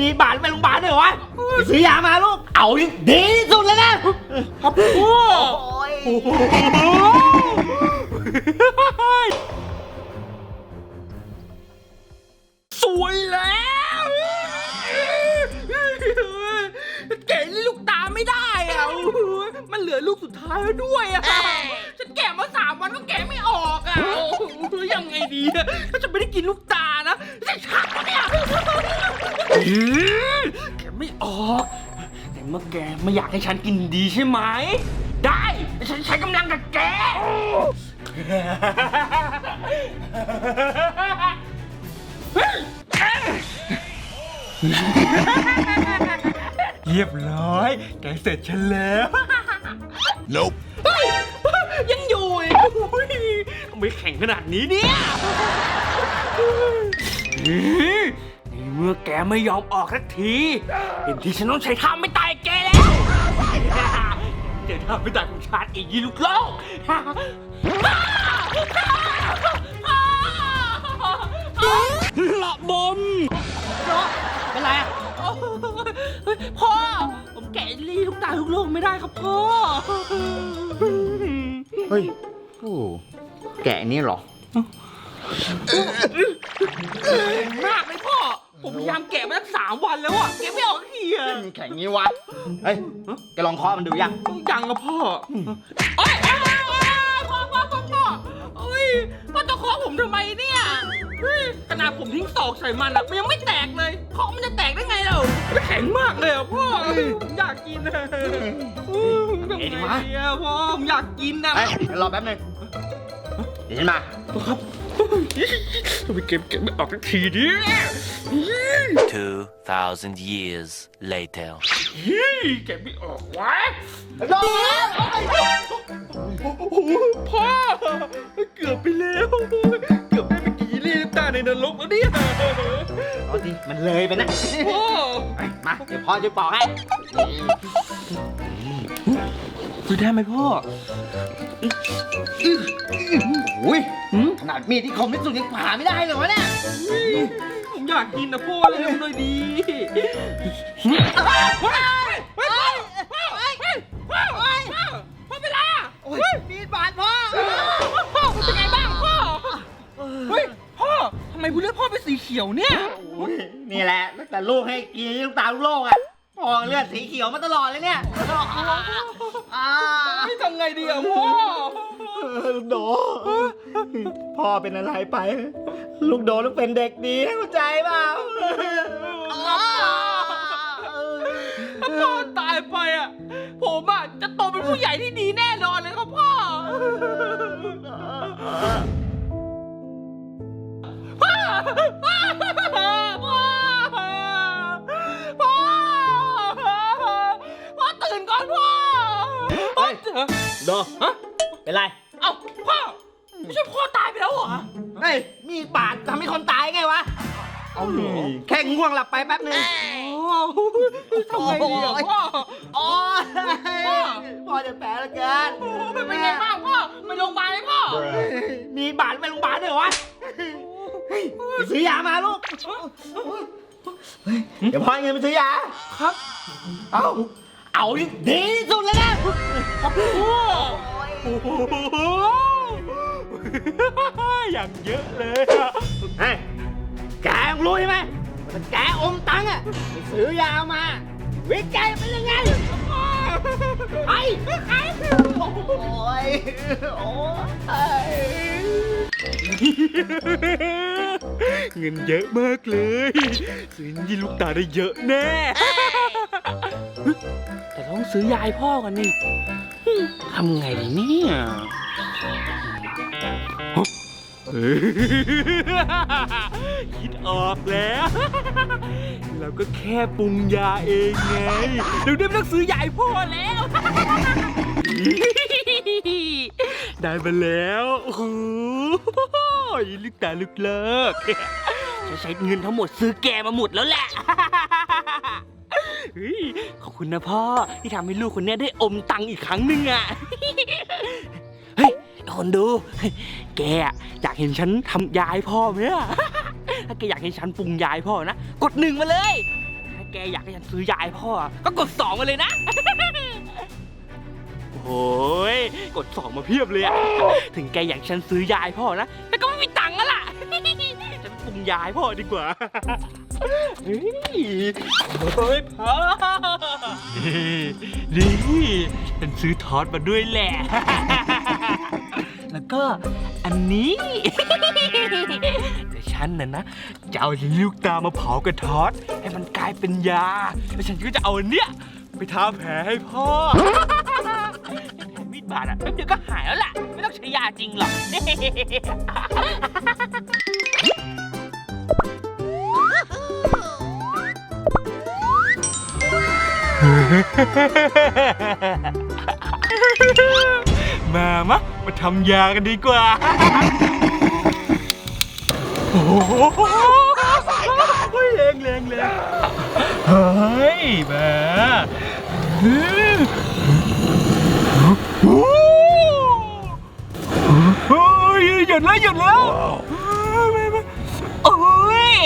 มีบาทไปโรงพยาบาลด้วยเหรอวะไปซื้อยามาลูก เอาดิดีที่สุดเลยนะครับพ่อโอ้ยสวยแล้วแกะนี่ลูกตาไม่ได้อะมันเหลือลูกสุดท้ายแล้วด้วยอะฉันแกะมาสามวันก็แกะไม่ออกอะยังไงดีอะถ้าจะไม่ได้กินลูกตานะจะชักวะเนี่ย แกไม่ออก แต่เมื่อแกไม่อยากให้ฉันกินดีใช่ไหม ได้ฉันใช้กำลังกับแก เรียบร้อย แกเสร็จฉันแล้ว Nope. เฮ้ยยังอยู่อีกอุ๊ยทำไมแข็งขนาดนี้เนี่ย มื่อแกไม่ยอมออกสักทีเห็นที่ฉันต้องใช้ท่าไม่ตายแกแล้วเจอท่าไม่ตายของชาติอีกยี่ลูกโลกละบมเป็นไรอะเฮ้ยพ่อ ผมแกะลีทุกตาทุกโลกไม่ได้ครับพ่อ เฮ้ยโอ้แกะนี่เหรอมากเลยพ่อ ผมพยายามแกะมาตั้งสามวันแล้วอะแกะไม่ออกสักทีอะแข็งงี้วะ เฮ้ยแกลองเคาะมันดูยังยังอะพ่อเอ้ยเอ้ยเอ้ยเอ้ยพ่อพ่อพ่อพ่อเอ้ยพ่อจะเคาะผมทำไมเนี่ยเฮ้ยขนาดผมทิ้งศอกใส่มันอะมันยังไม่แตกเลยเคาะมันจะแตกได้ไงเรามันแข็งมากเลยอะพ่อผมอยากกินอะอื้อทำไงดีอะพ่อผมอยากกินอะเฮ้ยเดี๋ยวรอแป๊บหนึงเดี๋ยวฉันมาครับ ทำไมเก็บเก็บไม่ออกสักทีดิ2,000 years later. เฮ้ยเก็บไม่ออกวะรอแล้วโอ้โหพ่อ เกือบไปแล้ว เกือบได้ไปกี่เรียตาในนรกแล้วเนี่ยเอาดิมันเลยไปนะพ่อมา เดี๋ยวพ่อจะปอกให้ซื้อได้ไหมพ่อ โอ้ยหืมขนาดมีดที่คมที่สุดยังผ่าไม่ได้เลยวะเนี่ยผมอยากกินนะพ่อเร็วหน่อยดีเฮ้ยเฮ้ยเฮ้ยเฮ้ยเฮ้ยเฮ้ยเฮ้ยพ่อเวลาโอ้ยมีดบาดพ่อพ่อเป็นไงบ้างพ่อเฮ้ยพ่อทำไมบุเลือดพ่อเป็นสีเขียวเนี่ยโอ้ยนี่แหละตั้งแต่ลูกให้กินลูกตาลูกโลกอะพ่อเลือดสีเขียวมาตลอดเลยเนี่ยอ่าไม่ทำไงดีอะพ่อ ลูกโด พ่อเป็นอะไรไป ลูกโดลูกเป็นเด็กดีนะเข้าใจเปล่าถ้าพ่อตายไปอะผมอะจะโตเป็นผู้ใหญ่ที่ดีแน่นอนเลยครับพ่อ พ่อ พ่อ พ่อ พ่อตื่นก่อนพ่อเฮ้ยโดฮะเป็นไร พ่อ ไม่ใช่พ่อตายไปแล้วเหรอเฮ้ย มีดบาดทำให้คนตายไงวะ เอาแค่ง่วงหลับไปแป๊บนึงทำไงดีอะพ่อ โอ้ยพ่อพ่อจะแผลแล้วเกินเป็นไงบ้างพ่อ ไปโรงพยาบาลไหมพ่อ มีบาดไปโรงพยาบาลด้วยเหรอวะเฮ้ยไปซื้อยามาลูก เดี๋ยวพ่อให้เงินไปซื้อยา ครับ เอาเอาดิดีที่สุดเลยนะครับพ่อโอ้โห อย่างเยอะเลยอะเฮ้ยแกรู้ใช่ไหมว่าแกอมตังค์อะไปซื้อยามา วิจัยเป็นยังไงไอ้ไอ้โอ้ยโอ้ย เงินเยอะมากเลยซื้อยี่ลูกตาได้เยอะแน่ แต่ต้องซื้อยายพ่อกันนี่ทำไงดีเนี่ย คิดออกแล้ว เราก็แค่ปรุงยาเองไงเดี๋ยวได้ไม่ต้องซื้อยายพ่อแล้ว ได้มาแล้วโอ้โหลูกตาลูกเลิกจะใช้เงินทั้งหมดซื้อแกมาหมดแล้วแหละเฮ้ยขอบคุณนะพ่อที่ทำให้ลูกคนนี้ได้อมตังค์อีกครั้งหนึ่งอะ คนดู แกอยากเห็นฉันทำยายพ่อไหมอะถ้าแกอยากเห็นฉันปรุงยายพ่อนะ กดหนึ่งมาเลย ถ้าแกอยากให้ฉันซื้อยาให้พ่อ ก็กดสองมาเลยนะ โอ้ยกดสองมาเพียบเลยอะถึงแกอยากฉันซื้อยาให้พ่อนะแต่ก็ไม่มีตังค์อะล่ะ ฉันปรุงยาให้พ่อดีกว่าเฮ้ยเฮ้ยพ่อนี่ฉันซื้อทอดมาด้วยแหละ แล้วก็อันนี้ แต่ฉันน่ะนะจะเอาลูกตามาเผากระทอดให้มันกลายเป็นยา แล้วฉันก็จะเอาอันเนี้ยไปทาแผลให้พ่อแผลมีดบาดอะแป๊บเดียวก็หายแล้วแหละไม่ต้องใช้ยาจริงหรอก มามะ มาทำยากันดีกว่า โอ้โหเฮ้ยแรงแรงแรงเฮ้ยมาเฮ้ยเฮ้ยหยุดแล้วหยุดแล้วโอ้ย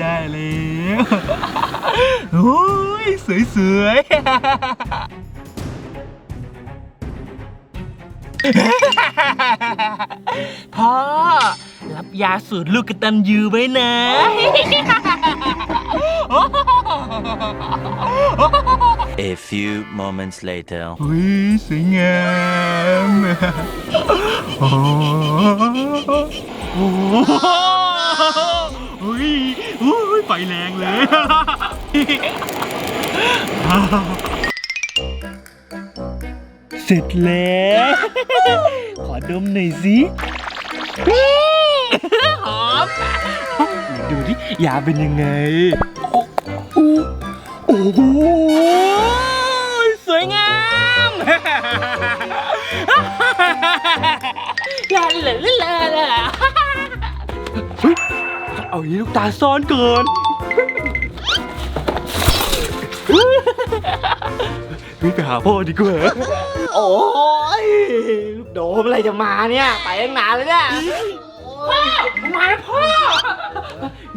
ได้แล้วโอ้ยสวยสวยๆ พ่อ รับยาสูตรลูกกระตันยูไว้นะ A few moments later. อุ้ยสวยงามโอ้โหอุ้ยอุ้ยไฟแรงเลยเสร็จแล้ว ขอดมหน่อยสิหอมดูดิยาเป็นยังไง โอ้โหสวยงามลาลาลาลาลาเฮ้ยเอาอย่างนี้ลูกตาซ่อนเกินเฮ้ยไปหาพ่อดีกว่า โอ้ยลูกโดมอะไรจะมาเนี่ย ไปตั้งนานแล้วเนี่ยพ่อมาแล้วพ่อ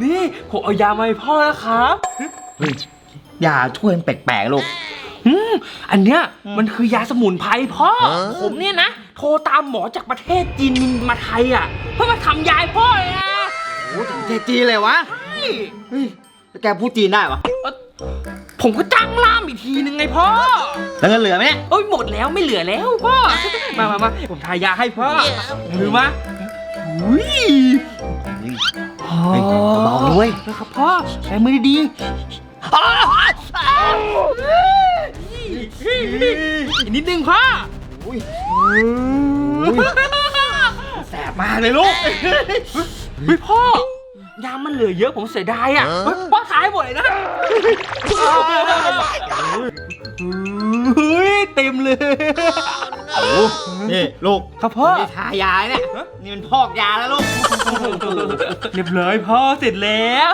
นี่ผมเอายามาให้พ่อแล้วครับเฮ้ยยาถ้วยมันแปลกๆลูกอืมอันเนี้ยมันคือยาสมุนไพรพ่อ ผมเนี่ยนะ โทรตามหมอจากประเทศจีนมาไทยอะ เพื่อมาทำยาให้พ่อเลยนะโอ้ถึงเทจีนเลยวะ เฮ้ย แล้วแกพูดจีนได้ปะผมก็จ้าง ล่ามอีกทีนึงไงพ่อ แล้วเงินเหลือไหมเนี่ยโอ้ยหมดแล้วไม่เหลือแล้วพ่อ มามามาผมทายาให้พ่อหรือมาอุ้ยพ่อเฮ้ยเบาๆด้วยนะครับพ่อใช้มือดีๆอ้าวอ้าวอีกนิดนึงพ่ออุ้ยแสบมากเลยลูกเฮ้ยพ่อ ยามันเหลือเยอะผมเสียดายอะเฮ้ยพ่อขายหมดเลยนะเฮ้ยเต็มเลยโอ้นี่ลูกครับพ่อไม่ได้ทายาเนี่ยนี่มันพอกยาแล้วลูกเรียบร้อยพ่อเสร็จแล้ว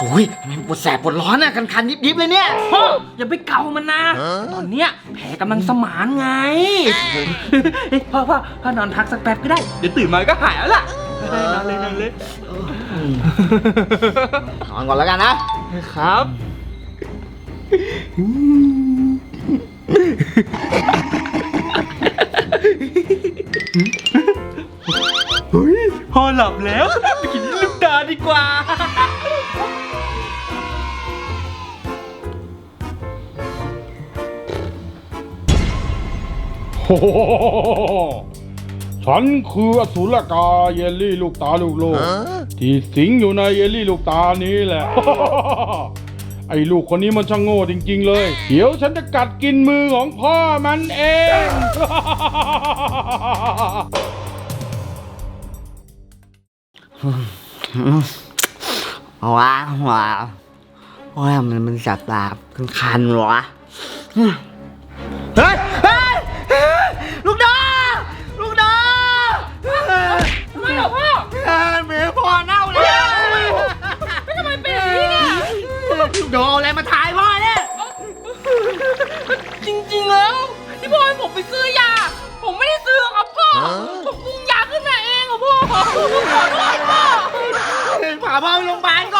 โอ้ยทำไมปวดแสบปวดร้อนอะคันๆยิบๆเลยเนี่ยพ่ออย่าไปเกามันนะ ตอนเนี้ยแผลกำลังสมานไงเฮ้ยพ่อพ่อพ่อนอนพักสักแป๊บก็ได้ เดี๋ยวตื่นมาก็หายแล้วล่ะ นอนเลยนอนเลยนอนก่อนแล้วกันนะ ครับเฮ้ยพอหลับแล้วไปกินลูกดาดีกว่า โอ้ ฉันคืออสุรกาเยลลี่ลูกตาลูกโลก ที่สิงอยู่ในเยลลี่ลูกตานี้แหละ ไอ้ลูกคนนี้มันช่างโง่จริง ๆ เลย เดี๋ยวฉันจะกัดกินมือของพ่อมันเอง ว้าว้าว่ามันมันจับตาคันๆวะเฮ้ย พ่อพาพ่อไปโรงพยาบาลก่อน